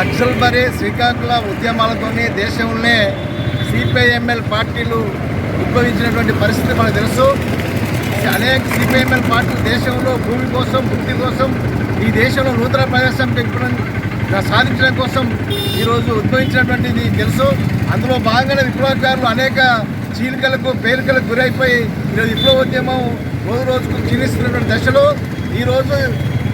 నక్సల్బరీ శ్రీకాకుళం ఉద్యమాలతోనే దేశంలోనే సిపిఐఎంఎల్ పార్టీలు ఉద్భవించినటువంటి పరిస్థితి మనకు తెలుసు. అనేక సిపిఐఎంఎల్ పార్టీలు దేశంలో భూమి కోసం ముక్తి కోసం ఈ దేశంలో నూతన ప్రదేశం పెంపడం సాధించడం కోసం ఈరోజు ఉద్భవించినటువంటిది తెలుసు. అందులో భాగంగానే విప్లవకారులు అనేక చీలికలకు పేలికలకు గురైపోయి ఈరోజు విప్లవోద్యమం రోజు రోజుకు క్షీణిస్తున్నటువంటి దశలో ఈరోజు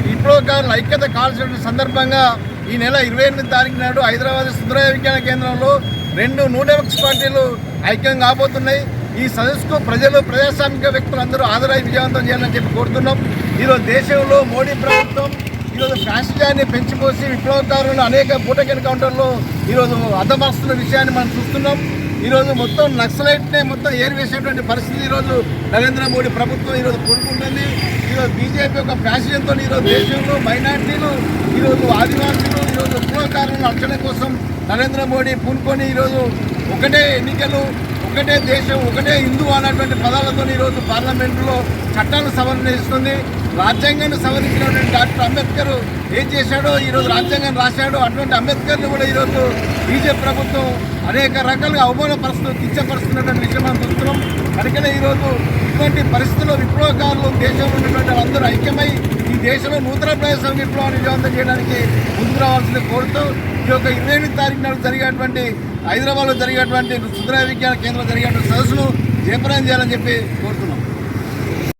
విప్లవకారులు ఐక్యత కాల్చిన సందర్భంగా ఈ నెల ఇరవై ఎనిమిది తారీఖు నాడు హైదరాబాద్ సుందరయ విజ్ఞాన కేంద్రంలో రెండు నూడెవక్స్ పార్టీలు ఐక్యం కాబోతున్నాయి. ఈ సదస్సుకు ప్రజలు ప్రజాస్వామిక వ్యక్తులు అందరూ హాజరై విజయవంతం చేయాలని చెప్పి కోరుతున్నాం. ఈరోజు దేశంలో మోడీ ప్రభుత్వం ఈరోజు ఫ్యాసిజాన్ని పెంచిపోసి విప్లవకారులు అనేక బూటకెన్ ఎన్కౌంటర్లో ఈరోజు అర్థమరుస్తున్న విషయాన్ని మనం చూస్తున్నాం. ఈరోజు మొత్తం నక్సలైట్నే మొత్తం ఏరివేసేటువంటి పరిస్థితి ఈరోజు నరేంద్ర మోడీ ప్రభుత్వం ఈరోజు కోరుకుంటుంది బీజేపీ యొక్క ఫ్యాషన్తో ఈరోజు దేశంలో మైనార్టీలు ఈరోజు ఆదివాసీలు ఈరోజు విప్లవకారులను రక్షణ కోసం నరేంద్ర మోడీ పూనుకొని ఈరోజు ఒకటే ఎన్నికలు ఒకటే దేశం ఒకటే హిందూ అన్నటువంటి పదాలతో ఈరోజు పార్లమెంటులో చట్టాలను సవరణ చేస్తుంది. రాజ్యాంగాన్ని సవరించినటువంటి డాక్టర్ అంబేద్కర్ ఏం చేశాడో ఈరోజు రాజ్యాంగాన్ని రాశాడో అటువంటి అంబేద్కర్ని కూడా ఈరోజు బీజేపీ ప్రభుత్వం అనేక రకాలుగా అవమానపరుస్తూ కించపరుస్తున్నటువంటి విషయం మనం చూస్తున్నాం. అందుకనే ఈరోజు ఇటువంటి పరిస్థితుల్లో విప్లవకారులు దేశంలో ఉన్నటువంటి అందరూ ఐక్యమై ఈ దేశంలో నూతన ప్రదేశం విప్లవాన్ని విజయవంతం చేయడానికి ముందుకు రావాల్సింది కోరుతూ ఈ యొక్క ఇరవై ఎనిమిది తారీఖు నాడు జరిగేటువంటి హైదరాబాద్లో జరిగేటువంటి సుందర విజ్ఞాన కేంద్రంలో జరిగేటువంటి సదస్సును జయప్రదం చేయాలని చెప్పి కోరుతున్నాం.